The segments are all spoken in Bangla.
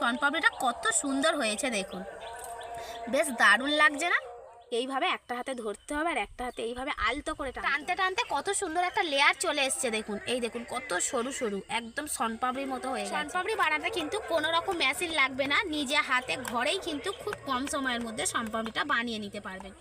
শনপাপড়িটা কত সুন্দর হয়েছে দেখুন। বেশ দারুণ লাগছে না? এইভাবে একটা হাতে ধরতে হবে আর একটা হাতে এইভাবে আলতো করে টানতে টানতে কত সুন্দর একটা লেয়ার চলে এসছে দেখুন। এই দেখুন কত সরু সরু একদম সনপাপড়ির মতো হয়ে গেছে। সনপাপড়ি বানাতে কিন্তু কোনো রকম মেশিন লাগবে না নিজে হাতে ঘরেই কিন্তু খুব কম সময়ের মধ্যে সনপাপড়িটা বানিয়ে নিতে পারবেন।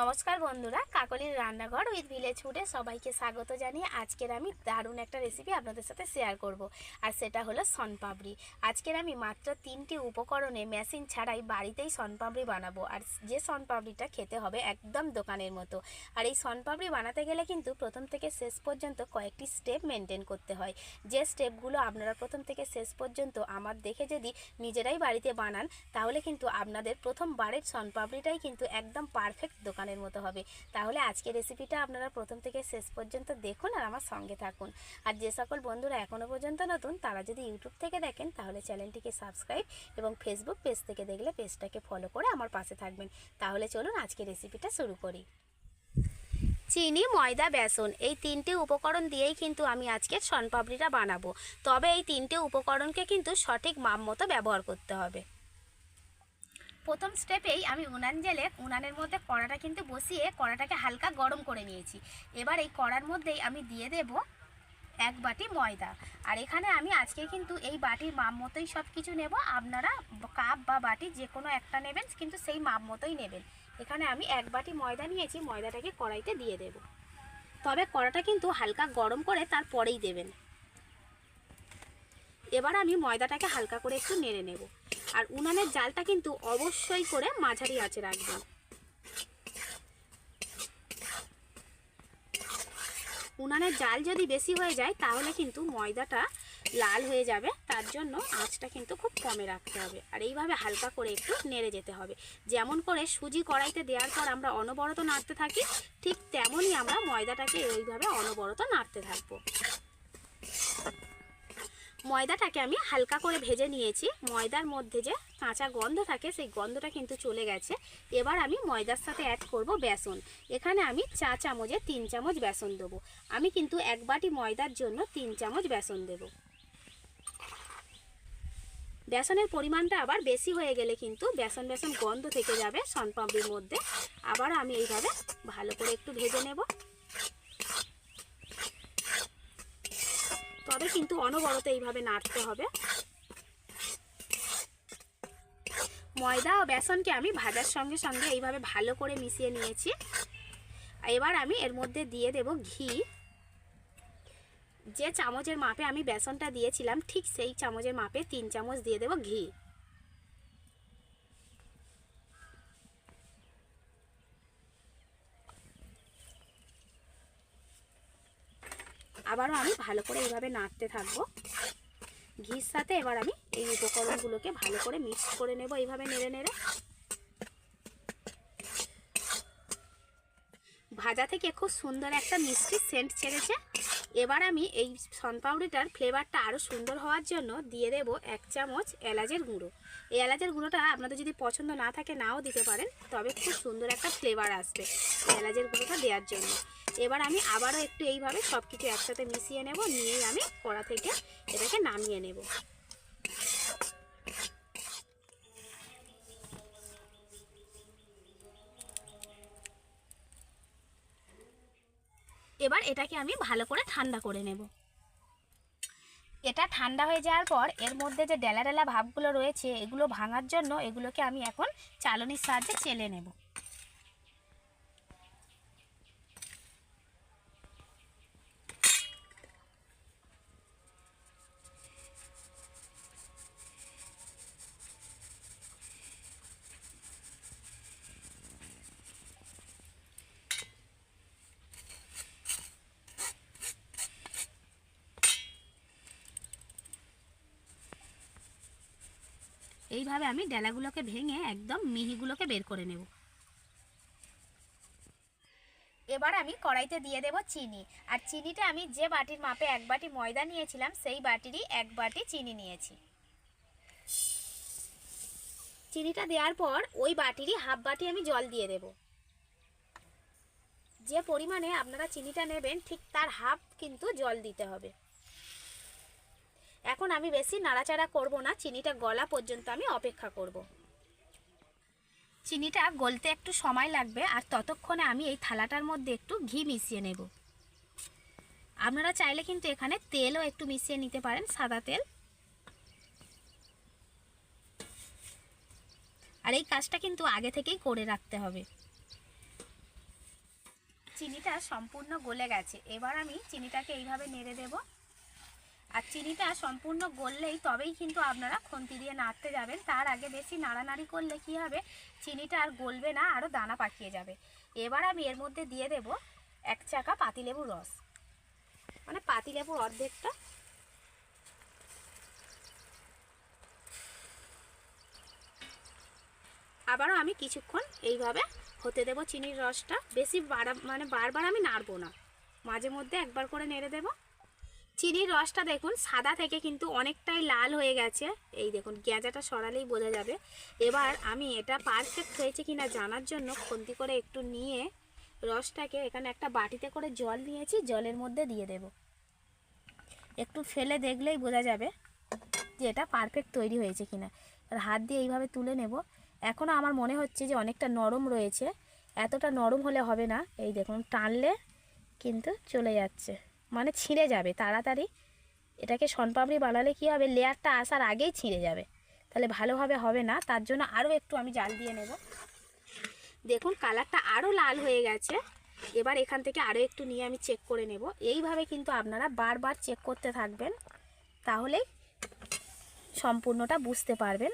নমস্কার বন্ধুরা, কাকলির রান্নাঘর উইথ ভিলেজ ফুডে সবাইকে স্বাগত জানিয়ে আজকের আমি দারুণ একটা রেসিপি আপনাদের সাথে শেয়ার করব। আর সেটা হলো সনপাপড়ি আজকের আমি মাত্র তিনটি উপকরণে মেশিন ছাড়াই বাড়িতেই সনপাপড়ি বানাবো। আর যে সনপাপড়িটা খেতে হবে একদম দোকানের মতো। আর এই সনপাপড়ি বানাতে গেলে কিন্তু প্রথম থেকে শেষ পর্যন্ত কয়েকটি স্টেপ মেনটেন করতে হয়। যে স্টেপগুলো আপনারা প্রথম থেকে শেষ পর্যন্ত আমার দেখে যদি নিজেরাই বাড়িতে বানান, তাহলে কিন্তু আপনাদের প্রথমবারের সনপাপড়িটাই কিন্তু একদম পারফেক্ট দোকানের মতো হবে। তাহলে আজকের রেসিপিটা আপনারা প্রথম থেকে শেষ পর্যন্ত দেখুন আর আমার সঙ্গে থাকুন। আর যে সকল বন্ধুরা এখনও পর্যন্ত নতুন, তারা যদি ইউটিউব থেকে দেখেন, তাহলে চ্যানেলটিকে সাবস্ক্রাইব এবং ফেসবুক পেজ থেকে দেখলে পেজটাকে ফলো করে আমার পাশে থাকবেন। তাহলে চলুন আজকে রেসিপিটা শুরু করি। চিনি, ময়দা, বেসন এই তিনটে উপকরণ দিয়েই কিন্তু আমি আজকে শনপাপড়িটা বানাবো। তবে এই তিনটে উপকরণকে কিন্তু সঠিক মাপ মতো ব্যবহার করতে হবে। প্রথম স্টেপেই আমি উনান জেলে উনানের মধ্যে কড়াটা কিন্তু বসিয়ে কড়াটাকে হালকা গরম করে নিয়েছি। এবার এই কড়ার মধ্যেই আমি দিয়ে দেব এক বাটি ময়দা। আর এখানে আমি আজকে কিন্তু এই বাটির মাপ মতোই সব কিছু নেব। আপনারা কাপ বা বাটি যে কোনো একটা নেবেন, কিন্তু সেই মাপ মতোই নেবেন। এখানে আমি এক বাটি ময়দা নিয়েছি, ময়দাটাকে কড়াইতে দিয়ে দেব। তবে কড়াটা কিন্তু হালকা গরম করে তারপরেই দেবেন। এবার আমি ময়দাটাকে হালকা করে একটু নেড়ে নেব। আর উনানের জালটা কিন্তু অবশ্যই করে মাঝারি আঁচে রাখবেন। উনানের জাল যদি বেশি হয়ে যায়, তাহলে কিন্তু ময়দাটা লাল হয়ে যাবে। তার জন্য আঁচটা কিন্তু খুব কমে রাখতে হবে। আর এইভাবে হালকা করে একটু নেড়ে যেতে হবে। যেমন করে সুজি কড়াইতে দেওয়ার পর আমরা অনবরত নাড়তে থাকি, ঠিক তেমনই আমরা ময়দাটাকে এইভাবে অনবরত নাড়তে থাকব। ময়দাটাকে আমি হালকা করে ভেজে নিয়েছি। ময়দার মধ্যে যে কাঁচা গন্ধ থাকে, সেই গন্ধটা কিন্তু চলে গেছে। এবার আমি ময়দার সাথে অ্যাড করব বেসন। এখানে আমি চা চামচে তিন চামচ বেসন দেবো। আমি কিন্তু এক বাটি ময়দার জন্য তিন চামচ বেসন দেব। বেসনের পরিমাণটা আবার বেশি হয়ে গেলে কিন্তু বেসন বেসন গন্ধ থেকে যাবে সনপাপড়ির মধ্যে। আবার আমি এইভাবে ভালো করে একটু ভেজে নেব। তবে কিন্তু অনবরত এইভাবে নাড়তে হবে। ময়দা ও বেসনকে আমি ভাজার সঙ্গে সঙ্গে এইভাবে ভালো করে মিশিয়ে নিয়েছি। এবার আমি এর মধ্যে দিয়ে দেব ঘি। যে চামচের মাপে আমি বেসনটা দিয়েছিলাম, ঠিক সেই চামচের মাপে তিন চামচ দিয়ে দেব ঘি আবারও আমি ভালো করে এইভাবে নাড়তে থাকব। ঘির সাথে এবার আমি এই উপকরণগুলোকে ভালো করে মিক্স করে নেব, এইভাবে নেড়ে নেড়ে। ভাজা থেকে খুব সুন্দর একটা মিষ্টি সেন্ট ছেড়েছে। এবার আমি এই সনপাউডিটার ফ্লেভারটা আরও সুন্দর হওয়ার জন্য দিয়ে দেব এক চামচ এলাচের গুঁড়ো। এই এলাচের গুঁড়োটা আপনাদের যদি পছন্দ না থাকে নাও দিতে পারেন, তবে খুব সুন্দর একটা ফ্লেভার আসবে এলাচের গুঁড়োটা দেওয়ার জন্য। এবার আমি আবারও একটু এইভাবে সব কিছু একসাথে মিশিয়ে নেব, নিয়েই আমি কড়া থেকে এটাকে নামিয়ে নেব। এবার এটাকে আমি ভালো করে ঠান্ডা করে নেব। এটা ঠান্ডা হয়ে যাওয়ার পর এর মধ্যে যে ডেলা ডেলা ভাবগুলো রয়েছে, এগুলো ভাঙার জন্য এগুলোকে আমি এখন চালনির সাহায্যে চেলে নেব। এইভাবে আমি ডেলাগুলোকে ভেঙে একদম মিহিগুলোকে বের করে নেব। এবার আমি কড়াইতে দিয়ে দেব চিনি। আর চিনিটা আমি যে বাটির মাপে এক বাটি ময়দা নিয়েছিলাম, সেই বাটিরই এক বাটি চিনি নিয়েছি। চিনিটা দেওয়ার পর ওই বাটিরই হাফ বাটি আমি জল দিয়ে দেব। যে পরিমাণে আপনারা চিনিটা নেবেন, ঠিক তার হাফ কিন্তু জল দিতে হবে। এখন আমি বেশি নাড়াচাড়া করব না, চিনিটা গলা পর্যন্ত আমি অপেক্ষা করব। চিনিটা গলতে একটু সময় লাগবে আর ততক্ষণে আমি এই থালাটার মধ্যে একটু ঘি মিশিয়ে নেব। আপনারা চাইলে কিন্তু এখানে তেলও একটু মিশিয়ে নিতে পারেন, সাদা তেল। আর এই কাজটা কিন্তু আগে থেকেই করে রাখতে হবে। চিনিটা সম্পূর্ণ গলে গেছে। এবার আমি চিনিটাকে এইভাবে নেড়ে দেব। আর চিনিটা সম্পূর্ণ গললেই তবেই কিন্তু আপনারা খন্তি দিয়ে নাড়তে যাবেন। তার আগে বেশি নাড়ানাড়ি করলে কি হবে? চিনিটা আর গলবে না আরও দানা পাকিয়ে যাবে। এবার আমি এর মধ্যে দিয়ে দেব এক চাকা পাতিলেবুর রস। মানে পাতিলেবুর অর্ধেকটা। আবারও আমি কিছুক্ষণ এইভাবে হতে দেব চিনির রসটা। বেশি বাড়া মানে বারবার আমি নাড়বো না। মাঝে মধ্যে একবার করে নেড়ে দেব। চিনির রসটা দেখুন, সাদা থেকে কিন্তু অনেকটাই লাল হয়ে গেছে। এই দেখুন গেঁজাটা সরালেই বোঝা যাবে। এবার আমি এটা পারফেক্ট হয়েছে কিনা জানার জন্য খন্তি করে একটু নিয়ে রসটাকে এখানে একটা বাটিতে করে জল নিয়েছি জলের মধ্যে দিয়ে দেব। একটু ফেলে দেখলেই বোঝা যাবে যে এটা পারফেক্ট তৈরি হয়েছে কিনা। আর হাত দিয়ে এইভাবে তুলে নেব। এখনও আমার মনে হচ্ছে যে অনেকটা নরম রয়েছে। এতটা নরম হলে হবে না। এই দেখুন, টানলে কিন্তু চলে যাচ্ছে। মানে ছিঁড়ে যাবে, তাড়াতাড়ি। এটাকে শনপাপড়ি বানালে কী হবে? লেয়ারটা আসার আগেই ছিঁড়ে যাবে। তাহলে ভালোভাবে হবে না, তার জন্য আরও একটু আমি জাল দিয়ে নেব। দেখুন, কালারটা আরও লাল হয়ে গেছে। এবার এখান থেকে আরও একটু নিয়ে আমি চেক করে নেব। এইভাবে কিন্তু আপনারা বারবার চেক করতে থাকবেন তাহলেই সম্পূর্ণটা বুঝতে পারবেন।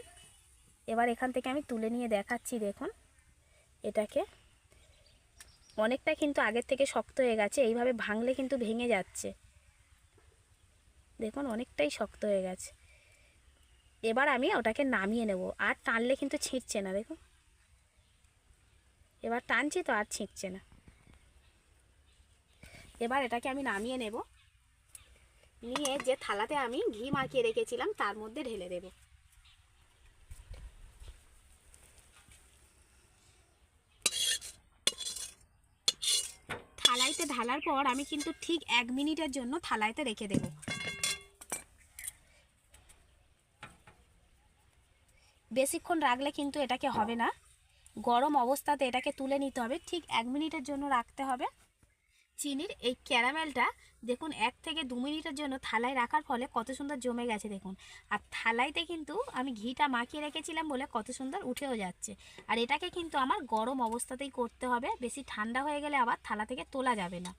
এবার এখান থেকে আমি তুলে নিয়ে দেখাচ্ছি, দেখুন। এটাকে অনেকটা কিন্তু আগের থেকে শক্ত হয়ে গেছে, এইভাবে ভাঙলে কিন্তু ভেঙে যাচ্ছে। দেখুন, অনেকটাই শক্ত হয়ে গেছে। এবার আমি ওটাকে নামিয়ে নেব, আর টানলে কিন্তু ছিঁড়ছে না, দেখুন। এবার টানছি তো আর ছিঁড়ছে না। এবার এটাকে আমি নামিয়ে নেব। নিয়ে যে থালাতে আমি ঘি মাখিয়ে রেখেছিলাম, তার মধ্যে ঢেলে দেবো থালাইতে ঢালার পর আমি কিন্তু ঠিক এক মিনিটের জন্য থালাইতে রেখে দেব। বেশিক্ষণ রাখলে কিন্তু এটাকে হবে না। গরম অবস্থাতে এটাকে তুলে নিতে হবে। ঠিক এক মিনিটের জন্য রাখতে হবে। চিনির এই ক্যারামেলটা দেখুন, এক থেকে দু মিনিটের জন্য থালায় রাখার ফলে কত সুন্দর জমে গেছে, দেখুন। আর থালাইতে কিন্তু আমি ঘিটা মাখিয়ে রেখেছিলাম বলে কত সুন্দর উঠেও যাচ্ছে। আর এটাকে কিন্তু আমার গরম অবস্থাতেই করতে হবে। বেশি ঠান্ডা হয়ে গেলে আবার থালা থেকে তোলা যাবে না।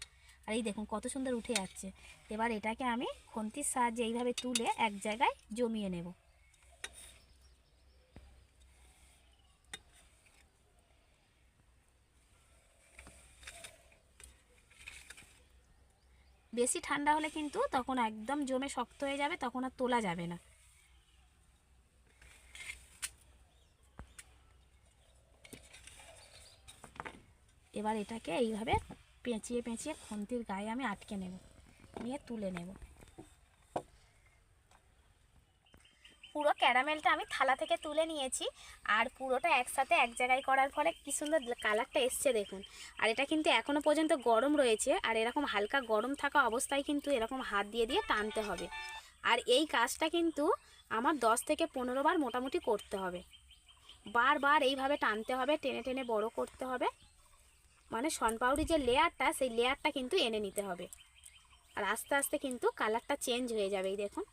আর এই দেখুন, কত সুন্দর উঠে যাচ্ছে। এবার এটাকে আমি খন্তির সাহায্যে এইভাবে তুলে এক জায়গায় জমিয়ে নেব। বেশি ঠান্ডা হলে কিন্তু তখন একদম জমে শক্ত হয়ে যাবে, তখন আর তোলা যাবে না। এবার এটাকে এইভাবে পেঁচিয়ে পেঁচিয়ে খন্তির গায়ে আমি আটকে নেব, নিয়ে তুলে নেব। পুরো ক্যারামেলটা আমি থালা থেকে তুলে নিয়েছি আর পুরোটা একসাথে এক জায়গায় করার ফলে কি সুন্দর কালারটা এসছে দেখুন। আর এটা কিন্তু এখনও পর্যন্ত গরম রয়েছে আর এরকম হালকা গরম থাকা অবস্থায় কিন্তু এরকম হাত দিয়ে দিয়ে টানতে হবে। আর এই কাজটা কিন্তু আমার দশ থেকে পনেরো বার মোটামুটি করতে হবে। বারবার এইভাবে টানতে হবে, টেনে টেনে বড় করতে হবে। মানে সনপাউরি যে লেয়ারটা, সেই লেয়ারটা কিন্তু এনে নিতে হবে। আর আস্তে আস্তে কিন্তু কালারটা চেঞ্জ হয়ে যাবে, এই দেখুন।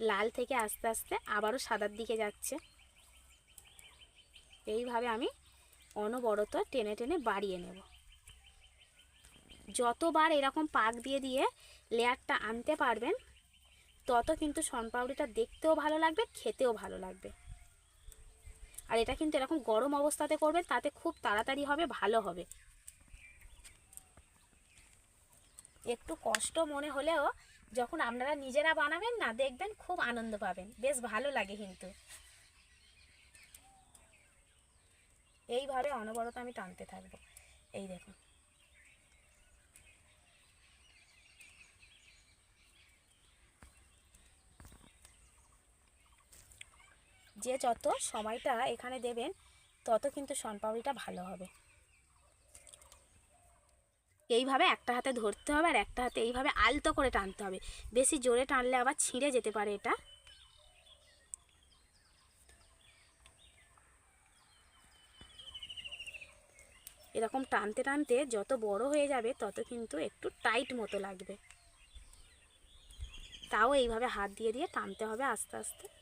লাল থেকে আস্তে আস্তে আবারও সাদার দিকে যাচ্ছে। এইভাবে আমি অনবরত টেনে টেনে বাড়িয়ে নেব। যতবার এরকম পাক দিয়ে দিয়ে লেয়ারটা আনতে পারবেন, তত কিন্তু শনপাউরিটা দেখতেও ভালো লাগবে, খেতেও ভালো লাগবে। আর এটা কিন্তু এরকম গরম অবস্থাতে করবেন, তাতে খুব তাড়াতাড়ি হবে, ভালো হবে। একটু কষ্ট মনে হলেও যখন আপনারা নিজেরা বানাবেন না, দেখবেন খুব আনন্দ পাবেন। বেশ ভালো লাগে কিন্তু। এইভাবে অনবরত আমি টানতে থাকব। এই দেখুন। যে যত সময়টা এখানে দেবেন, তত কিন্তু শনপাউরিটা ভালো হবে। এইভাবে একটা হাতে ধরতে হবে আর একটা হাতে এইভাবে আলতো করে টানতে হবে। বেশি জোরে টানলে আবার ছিঁড়ে যেতে পারে এটা। এরকম টানতে টানতে যত বড় হয়ে যাবে, তত কিন্তু একটু টাইট মতো লাগবে। তাও এইভাবে হাত দিয়ে দিয়ে টানতে হবে আস্তে আস্তে।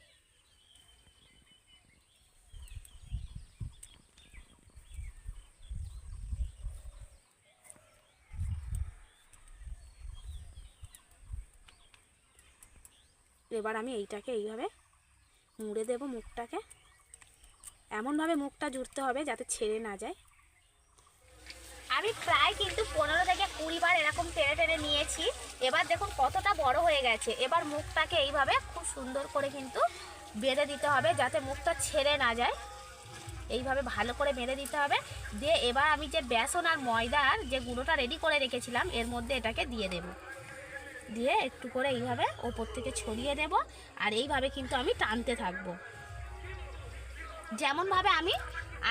এবার আমি এইটাকে এইভাবে মুড়ে দেব মুখটাকে। এমনভাবে মুখটা জুড়তে হবে যাতে ছেড়ে না যায়। আমি প্রায় কিন্তু পনেরো থেকে কুড়ি বার এরকম টেনে টেনে নিয়েছি। এবার দেখুন কতটা বড় হয়ে গেছে। এবার মুখটাকে এইভাবে খুব সুন্দর করে কিন্তু বেঁধে দিতে হবে যাতে মুখটা ছেড়ে না যায়। এইভাবে ভালো করে বেঁধে দিতে হবে। দিয়ে এবার আমি যে বেসন আর ময়দার যে গুঁড়োটা রেডি করে রেখেছিলাম, এর মধ্যে এটাকে দিয়ে দেব। দিয়ে একটু করে এইভাবে ওপর থেকে ছড়িয়ে দেব, আর এইভাবে কিন্তু আমি টানতে থাকব। যেমনভাবে আমি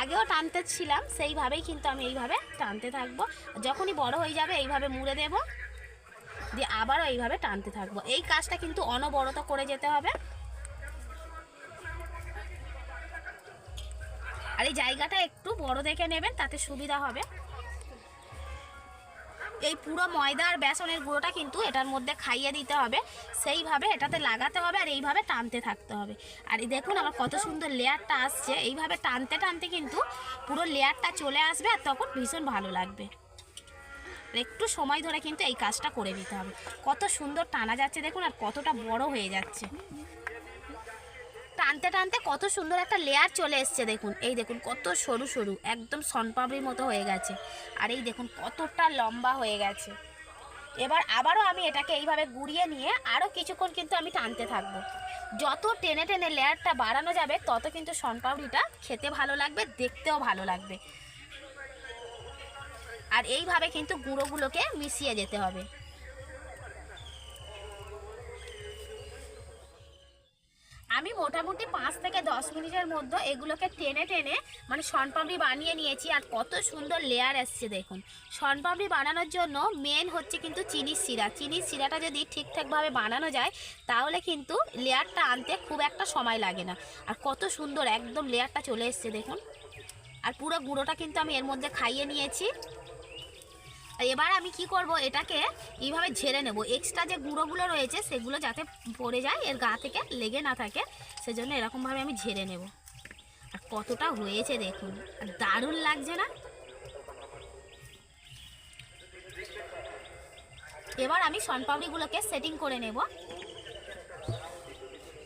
আগেও টানতে ছিলাম, সেইভাবেই কিন্তু আমি এইভাবে টানতে থাকব। যখনই বড় হয়ে যাবে এইভাবে মুড়ে দেব, দিয়ে আবারও এইভাবে টানতে থাকব। এই কাজটা কিন্তু অনবরত করে যেতে হবে। আর এই জায়গাটা একটু বড় দেখে নেবেন, তাতে সুবিধা হবে। এই পুরো ময়দা আর বেসনের গুঁড়োটা কিন্তু এটার মধ্যে খাইয়ে দিতে হবে। সেইভাবে এটাতে লাগাতে হবে আর এইভাবে টানতে থাকতে হবে। আর দেখুন আমার কত সুন্দর লেয়ারটা আসছে। এইভাবে টানতে টানতে কিন্তু পুরো লেয়ারটা চলে আসবে আর তখন ভীষণ ভালো লাগবে। একটু সময় ধরে কিন্তু এই কাজটা করে নিতে হবে। কত সুন্দর টানা যাচ্ছে দেখুন আর কতটা বড় হয়ে যাচ্ছে। টানতে টানতে কত সুন্দর একটা লেয়ার চলে এসছে, দেখুন। এই দেখুন, কত সরু সরু, একদম সনপাবড়ির মতো হয়ে গেছে। আর এই দেখুন, কতটা লম্বা হয়ে গেছে। এবার আবারও আমি এটাকে এইভাবে গুড়িয়ে নিয়ে আরও কিছুক্ষণ কিন্তু আমি টানতে থাকব। যত টেনে টেনে লেয়ারটা বাড়ানো যাবে, তত কিন্তু সনপাবড়িটা খেতে ভালো লাগবে, দেখতেও ভালো লাগবে। আর এইভাবে কিন্তু গুঁড়োগুলোকে মিশিয়ে যেতে হবে। আমি মোটামুটি পাঁচ থেকে দশ মিনিটের মধ্যে এগুলোকে টেনে টেনে মানে শনপাপড়ি বানিয়ে নিয়েছি আর কত সুন্দর লেয়ার এসছে দেখুন। শনপাপড়ি বানানোর জন্য মেন হচ্ছে কিন্তু চিনির শিরা। চিনির শিরাটা যদি ঠিকঠাকভাবে বানানো যায়, তাহলে কিন্তু লেয়ারটা আনতে খুব একটা সময় লাগে না। আর কত সুন্দর একদম লেয়ারটা চলে এসছে দেখুন। আর পুরো গুঁড়োটা কিন্তু আমি এর মধ্যে খাইয়ে নিয়েছি। এবার আমি কি করব, এটাকে এইভাবে ঝেড়ে নেব। এক্সট্রা যে গুঁড়োগুলো রয়েছে, সেগুলো যাতে পড়ে যায়, এর গা থেকে লেগে না থাকে, সেজন্য এরকমভাবে আমি ঝেড়ে নেব। আর কতটা হয়েছে দেখুন দারুণ লাগছে না? এবার আমি সনপাপড়িগুলোকে সেটিং করে নেব।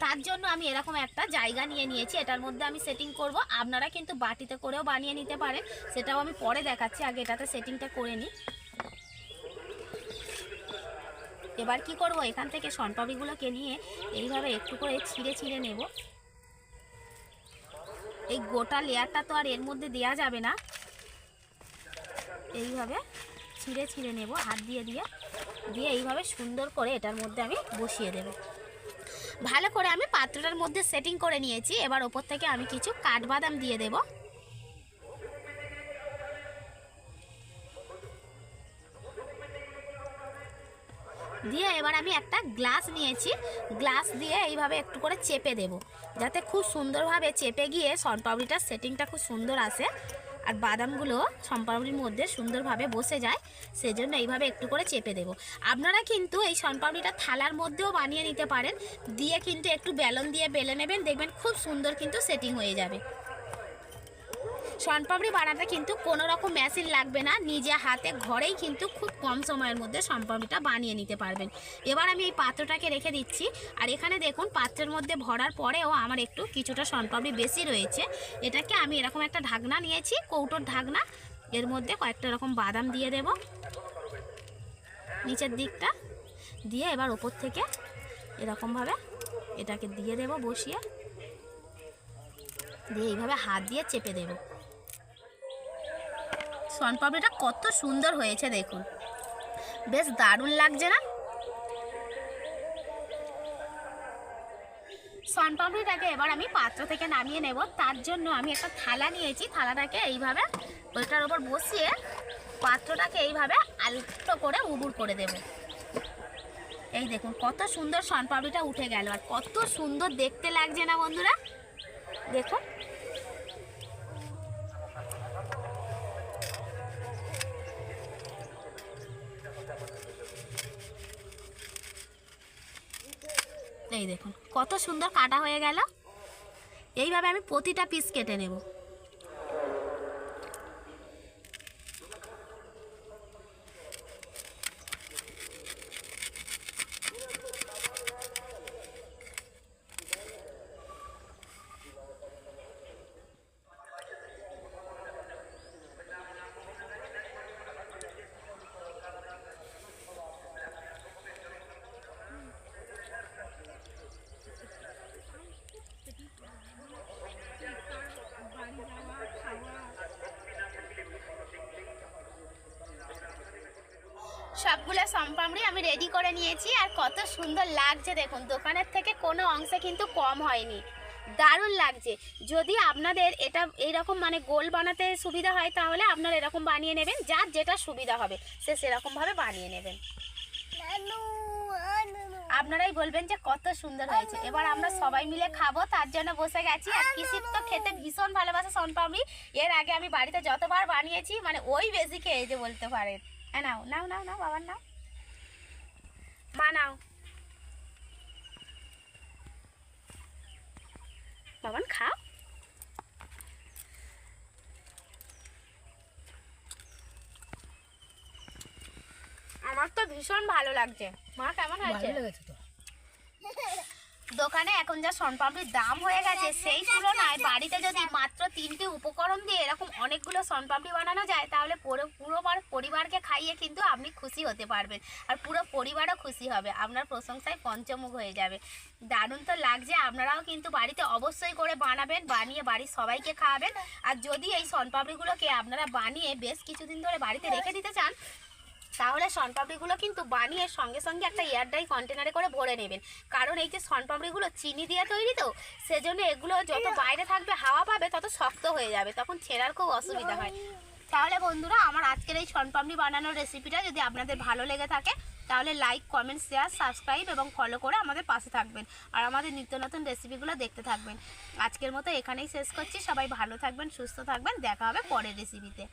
তার জন্য আমি এরকম একটা জায়গা নিয়ে নিয়েছি, এটার মধ্যে আমি সেটিং করব। আপনারা কিন্তু বাটিতে করেও বানিয়ে নিতে পারেন, সেটাও আমি পরে দেখাচ্ছি, আগে এটাতে সেটিংটা করে নিই। এবার কি করব? এখান থেকে সনপাপড়িগুলোকে নিয়ে এইভাবে একটু করে ছিঁড়ে ছিঁড়ে নেব। এই গোটা লেয়ারটা তো আর এর মধ্যে দেয়া যাবে না। এইভাবে ছিঁড়ে ছিঁড়ে নেব, হাত দিয়ে দিয়ে। দিয়ে এইভাবে সুন্দর করে এটার মধ্যে আমি বসিয়ে দেবো। ভালো করে আমি পাত্রটার মধ্যে সেটিং করে নিয়েছি। এবার ওপর থেকে আমি কিছু কাঠবাদাম দিয়ে দেব। দিয়ে এবার আমি একটা গ্লাস নিয়েছি। গ্লাস দিয়ে এইভাবে একটু করে চেপে দেব। যাতে খুব সুন্দরভাবে চেপে গিয়ে সনপাপড়িটার সেটিংটা খুব সুন্দর আসে আর বাদামগুলো সম্পাবড়ির মধ্যে সুন্দরভাবে বসে যায়, সেজন্য এইভাবে একটু করে চেপে দেব। আপনারা কিন্তু এই সম্পাবড়িটা থালার মধ্যেও বানিয়ে নিতে পারেন। দিয়ে কিন্তু একটু বেলন দিয়ে বেলে নেবেন, দেখবেন খুব সুন্দর কিন্তু সেটিং হয়ে যাবে। শনপাপড়ি বানাতে কিন্তু কোনো রকম মেশিন লাগবে না। নিজে হাতে ঘরেই কিন্তু খুব কম সময়ের মধ্যে শনপাপড়িটা বানিয়ে নিতে পারবেন। এবার আমি এই পাত্রটাকে রেখে দিচ্ছি। আর এখানে দেখুন, পাত্রের মধ্যে ভরার পরেও আমার একটু কিছুটা শনপাপড়ি বেশি রয়েছে। এটাকে আমি এরকম একটা ঢাকনা নিয়েছি, কৌটোর ঢাকনা। এর মধ্যে কয়েকটা এরকম বাদাম দিয়ে দেব। নিচের দিকটা দিয়ে এবার ওপর থেকে এরকমভাবে এটাকে দিয়ে দেব বসিয়ে। দিয়ে এইভাবে হাত দিয়ে চেপে দেবো। সনপাপড়িটা কত সুন্দর হয়েছে দেখুন। বেশ দারুণ লাগছে না? সনপাপড়িটাকে এবার আমি পাত্র থেকে নামিয়ে নেব। তার জন্য আমি একটা থালা নিয়েছি। থালাটাকে এইভাবে ওইটার ওপর বসিয়ে পাত্রটাকে এইভাবে আলতো করে উবুর করে দেব। এই দেখুন, কত সুন্দর সনপাপড়িটা উঠে গেল আর কত সুন্দর দেখতে লাগছে না বন্ধুরা? দেখুন এই দেখুন কত সুন্দর কাটা হয়ে গেল। এইভাবে আমি প্রতিটা পিস কেটে নেব। সবগুলো সম্পামড়ি আমি রেডি করে নিয়েছি আর কত সুন্দর লাগছে দেখুন। দোকানের থেকে কোনো অংশে কিন্তু কম হয়নি। দারুণ লাগছে। যদি আপনাদের এটা এইরকম মানে গোল বানাতে সুবিধা হয় তাহলে আপনারা এরকম বানিয়ে নেবেন, যার যেটা সুবিধা হবে, সে সেরকমভাবে বানিয়ে নেবেন। আপনারাই বলবেন যে কত সুন্দর হয়েছে। এবার আমরা সবাই মিলে খাব, তার জন্য বসে গেছি। আর কিসির তো খেতে ভীষণ ভালোবাসে সনপাপড়ি এর আগে আমি বাড়িতে যতবার বানিয়েছি মানে ওই বেশি খেয়েছে বলতে পারেন। হ্যাঁ নাও নাও নাও নাও, বাবার নাও। মা নাও বাবান খাও আমার তো ভীষণ ভালো লাগছে। মা কেমন হয়েছে? দোকানে এখন যা সনপাপড়ির দাম হয়ে গেছে, সেই তুলনায় বাড়িতে যদি মাত্র তিনটি উপকরণ দিয়ে এরকম অনেকগুলো সনপাপড়ি বানানো যায়, তাহলে পুরো পুরো পরিবারকে খাইয়ে কিন্তু আপনি খুশি হতে পারবেন। আর পুরো পরিবারও খুশি হবে, আপনার প্রশংসায় পঞ্চমুখ হয়ে যাবে। দারুণ তো লাগছে, আপনারাও কিন্তু বাড়িতে অবশ্যই করে বানাবেন, বানিয়ে বাড়ির সবাইকে খাওয়াবেন। আর যদি এই সনপাপড়িগুলোকে আপনারা বানিয়ে বেশ কিছুদিন ধরে বাড়িতে রেখে দিতে চান তাহলে সনপাপড়িগুলো কিন্তু বানিয়ে সঙ্গে সঙ্গে একটা এয়ারডাই কন্টেনারে করে ভরে নেবেন। কারণ এই যে সনপাপড়িগুলো চিনি দিয়ে তৈরি তো সেজন্য এগুলো যত বাইরে থাকবে হাওয়া পাবে তত শক্ত হয়ে যাবে তখন ছেঁড়ার খুব অসুবিধা হয়। তাহলে বন্ধুরা আমার আজকের এই সনপাপড়ি বানানোর রেসিপিটা যদি আপনাদের ভালো লেগে থাকে তাহলে লাইক কমেন্ট শেয়ার সাবস্ক্রাইব এবং ফলো করে আমাদের পাশে থাকবেন। আর আমাদের নিত্য নতুন রেসিপিগুলো দেখতে থাকবেন। আজকের মতো এখানেই শেষ করছি। সবাই ভালো থাকবেন সুস্থ থাকবেন। দেখা হবে পরের রেসিপিতে।